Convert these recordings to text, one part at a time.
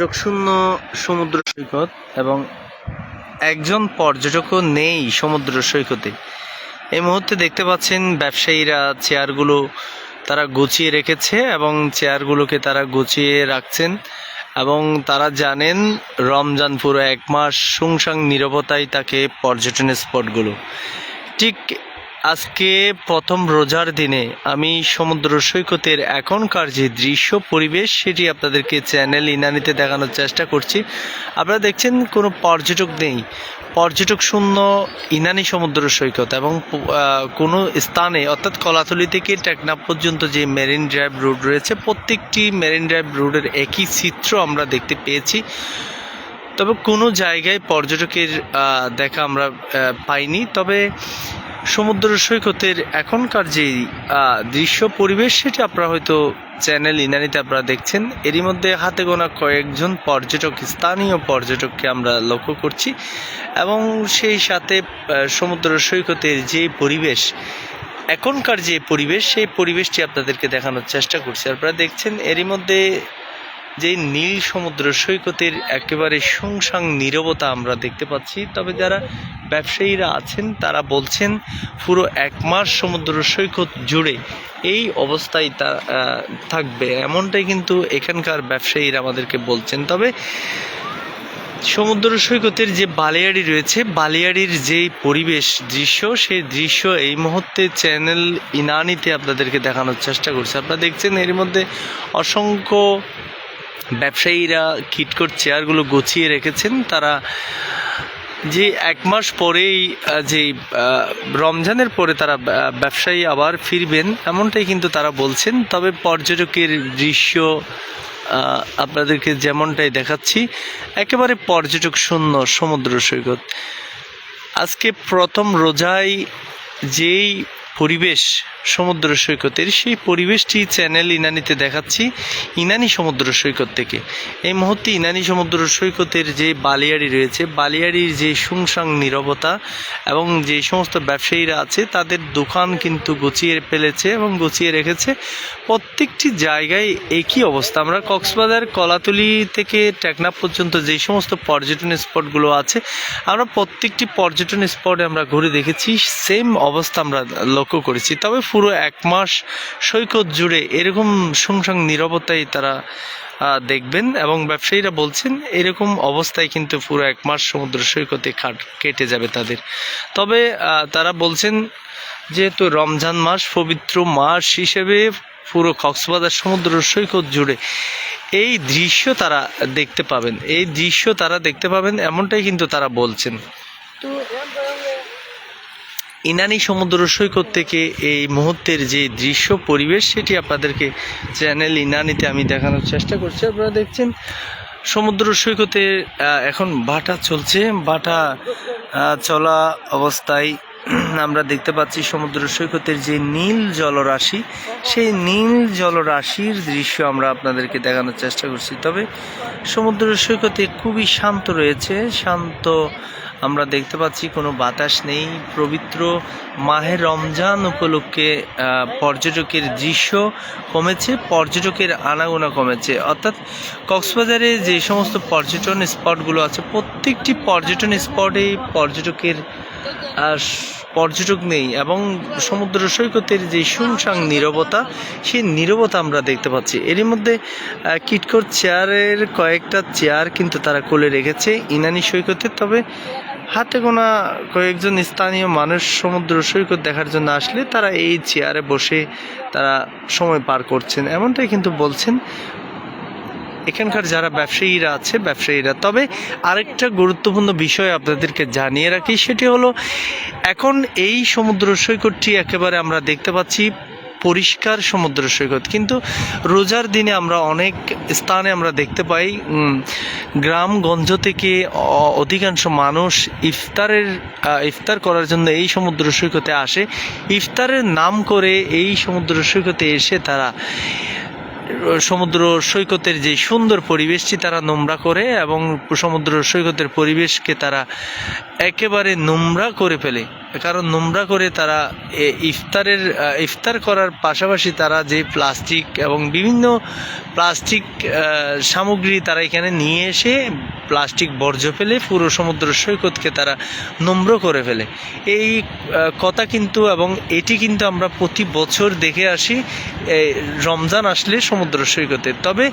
পর্যটক শূন্য সমুদ্র সৈকত এবং একজন পর্যটকও নেই সমুদ্র সৈকতে। এই মুহূর্তে দেখতে পাচ্ছেন ব্যবসায়ীরা চেয়ারগুলো তারা গুছিয়ে রেখেছে এবং চেয়ারগুলোকে তারা গুছিয়ে রাখছেন এবং তারা জানেন রমজান পুরো এক মাস সুংসাং নিরবতায় তাকে পর্যটনের স্পটগুলো। ঠিক আজকে প্রথম রোজার দিনে আমি সমুদ্র সৈকতের এখনকার যে দৃশ্য পরিবেশ, সেটি আপনাদেরকে চ্যানেল ইনানিতে দেখানোর চেষ্টা করছি। আপনারা দেখছেন কোনো পর্যটক নেই। পর্যটক শূন্য ইনানি সমুদ্র সৈকত এবং কোনো স্থানে, অর্থাৎ কলাতলি থেকে টেকনাফ পর্যন্ত যে মেরিন ড্রাইভ রোড রয়েছে, প্রত্যেকটি মেরিন ড্রাইভ রোডের একই চিত্র আমরা দেখতে পেয়েছি। তবে কোনো জায়গায় পর্যটকের দেখা আমরা পাইনি। তবে সমুদ্র সৈকতের এখনকার যে দৃশ্য পরিবেশ, সেটি আপনারা হয়তো চ্যানেল ইনানিতে আপনারা দেখছেন। এরই মধ্যে হাতে গোনা কয়েকজন পর্যটক, স্থানীয় পর্যটককে আমরা লক্ষ্য করছি এবং সেই সাথে সমুদ্র সৈকতের যে পরিবেশ, এখনকার যে পরিবেশ, সেই পরিবেশটি আপনাদেরকে দেখানোর চেষ্টা করছি। আপনারা দেখছেন, এরই মধ্যে যে নীল সমুদ্র সৈকতের একেবারে সুংসাং নীরবতা আমরা দেখতে পাচ্ছি, তবে যারা ব্যবসায়ীরা আছেন, তারা বলছেন পুরো এক মাস সমুদ্র সৈকত জুড়ে এই অবস্থায় তা থাকবে। এমনটাই কিন্তু এখানকার ব্যবসায়ীরা আমাদেরকে বলছেন। তবে সমুদ্র সৈকতের যে বালিয়াড়ি রয়েছে, বালিয়াড়ির যেই পরিবেশ দৃশ্য সেই দৃশ্য এই মুহূর্তে চ্যানেল ইনানিতে আপনাদেরকে দেখানোর চেষ্টা করছে। আপনারা দেখছেন এর মধ্যে অসংখ্য ব্যবসায়ীরা কিটকট চেয়ারগুলো গুছিয়ে রেখেছেন। তারা যে এক মাস পরেই যে রমজানের পরে তারা ব্যবসায়ী আবার ফিরবেন, এমনটাই কিন্তু তারা বলছেন। তবে পর্যটকের দৃশ্য আপনাদেরকে যেমনটাই দেখাচ্ছি, একেবারে পর্যটক শূন্য, সমুদ্র সৈকত। আজকে প্রথম রোজায় যেই পরিবেশ সমুদ্র সৈকতের, সেই পরিবেশটি চ্যানেল ইনানিতে দেখাচ্ছি, ইনানি সমুদ্র সৈকত থেকে। এই মুহূর্তে ইনানি সমুদ্র সৈকতের যে বালিয়াড়ি রয়েছে, বালিয়াড়ির যে সুংসাং নীরবতা এবং যে সমস্ত ব্যবসায়ীরা আছে, তাদের দোকান কিন্তু গুছিয়ে ফেলেছে এবং গুছিয়ে রেখেছে। প্রত্যেকটি জায়গায় একই অবস্থা। আমরা কক্সবাজার, কলাতলি থেকে টেকনাফ পর্যন্ত যে সমস্ত পর্যটন স্পটগুলো আছে, আমরা প্রত্যেকটি পর্যটন স্পটে আমরা ঘুরে দেখেছি। সেম অবস্থা আমরা লক্ষ্য করেছি। তবে পুরো এক মাস সৈকত জুড়ে এরকম সংসাং নিরবতাই তারা দেখবেন এবং ব্যবসায়ীরা বলছেন এরকম অবস্থায় কিন্তু পুরো এক মাস সমুদ্র সৈকতে খাট কেটে যাবে তাদের। তবে তারা বলছেন যেহেতু রমজান মাস, পবিত্র মাস হিসেবে পুরো কক্সবাজার সমুদ্র সৈকত জুড়ে এই দৃশ্য তারা দেখতে পাবেন। এই দৃশ্য তারা দেখতে পাবেন, এমনটাই কিন্তু তারা বলছেন। তো ইনানি সমুদ্র সৈকত থেকে এই মুহূর্তের যে দৃশ্য পরিবেশ, সেটি আপনাদেরকে চ্যানেল ইনানিতে আমি দেখানোর চেষ্টা করছি। আপনারা দেখছেন, সমুদ্র সৈকতে এখন বাটা চলছে। বাটা চলা অবস্থায় আমরা দেখতে পাচ্ছি সমুদ্র সৈকতের যে নীল জলরাশি, সেই নীল জলরাশির দৃশ্য আমরা আপনাদেরকে দেখানোর চেষ্টা করছি। তবে সমুদ্র সৈকতে খুবই শান্ত রয়েছে, শান্ত আমরা দেখতে পাচ্ছি কোনো বাতাস নেই। পবিত্র মাহে রমজান উপলক্ষে পর্যটকের দৃশ্য কমেছে পর্যটকের আনাগোনা কমেছে। অর্থাৎ কক্সবাজারে যে সমস্ত পর্যটন স্পটগুলো আছে প্রত্যেকটি পর্যটন স্পটে পর্যটকের পর্যটক নেই এবং সমুদ্র সৈকতের যে শুনসাং নীরবতা সেই নীরবতা আমরা দেখতে পাচ্ছি। এরই মধ্যে আহ, কিটকট চেয়ারের কয়েকটা চেয়ার কিন্তু তারা কোলে রেখেছে ইনানি সৈকতে। তবে হাতে গোনা কয়েকজন স্থানীয় মানুষ সমুদ্র সৈকত দেখার জন্য আসলে তারা এই চেয়ারে বসে তারা সময় পার করছেন। এমনটাই কিন্তু বলছেন এখানকার যারা ব্যবসায়ীরা আছে, ব্যবসায়ীরা। তবে আরেকটা গুরুত্বপূর্ণ বিষয় আপনাদেরকে জানিয়ে রাখি, সেটি হলো এখন এই সমুদ্র সৈকতটি একেবারে আমরা দেখতে পাচ্ছি পরিষ্কার সমুদ্র সৈকত। কিন্তু রোজার দিনে আমরা অনেক স্থানে আমরা দেখতে পাই গ্রামগঞ্জ থেকে অধিকাংশ মানুষ ইফতারের ইফতার করার জন্য এই সমুদ্র সৈকতে আসে। ইফতারের নাম করে এই সমুদ্র সৈকতে এসে তারা সমুদ্র সৈকতের যে সুন্দর পরিবেশটি তারা নোংরা করে এবং সমুদ্র সৈকতের পরিবেশকে তারা একেবারে নোংরা করে ফেলে। কারণ নোংরা করে তারা ইফতারের ইফতার করার পাশাপাশি তারা যে প্লাস্টিক এবং বিভিন্ন প্লাস্টিক সামগ্রী তারা এখানে নিয়ে এসে প্লাস্টিক বর্জ্য ফেলে পুরো সমুদ্র সৈকতকে তারা নম্র করে ফেলে। এই কথা কিন্তু এবং এটি কিন্তু আমরা প্রতি বছর দেখে আসি রমজান আসলে সমুদ্র সৈকতে। তবে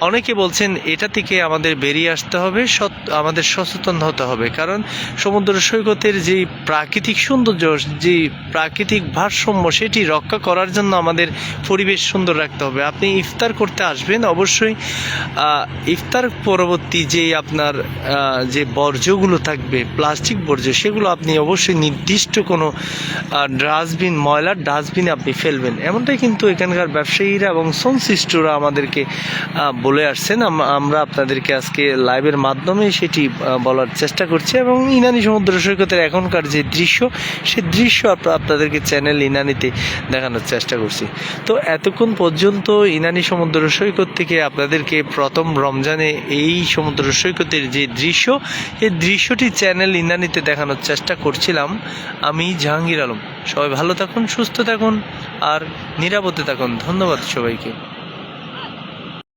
অনেকে বলছেন এটা থেকে আমাদের বেরিয়ে আসতে হবে, সৎ- আমাদের সচেতন হতে হবে। কারণ সমুদ্র সৈকতের যে প্রাকৃতিক সৌন্দর্য, যে প্রাকৃতিক ভারসাম্য, সেটি রক্ষা করার জন্য আমাদের পরিবেশ সুন্দর রাখতে হবে। আপনি ইফতার করতে আসবেন, অবশ্যই ইফতার পরবর্তী যে আপনার যে বর্জ্যগুলো থাকবে, প্লাস্টিক বর্জ্য, সেগুলো আপনি অবশ্যই নির্দিষ্ট কোনো ডাস্টবিন, ময়লার ডাস্টবিনে আপনি ফেলবেন। এমনটাই কিন্তু এখানকার ব্যবসায়ীরা এবং সংশ্লিষ্টরা আমাদেরকে বলে আসছেন। আমরা আপনাদেরকে আজকে লাইভের মাধ্যমে সেটি বলার চেষ্টা করছি এবং ইনানি সমুদ্র সৈকতের এখনকার যে দৃশ্য সেই দৃশ্য আপ- আপনাদেরকে চ্যানেল ইনানিতে দেখানোর চেষ্টা করছি। তো এতক্ষণ পর্যন্ত ইনানি সমুদ্র সৈকত থেকে আপনাদেরকে প্রথম রমজানে এই সমুদ্র সৈকতের যে দৃশ্য, এই দৃশ্যটি চ্যানেল ইনানিতে দেখানোর চেষ্টা করছিলাম। আমি জাহাঙ্গীর আলম। সবাই ভালো থাকুন, সুস্থ থাকুন, আর নিরাপদে থাকুন। ধন্যবাদ সবাইকে।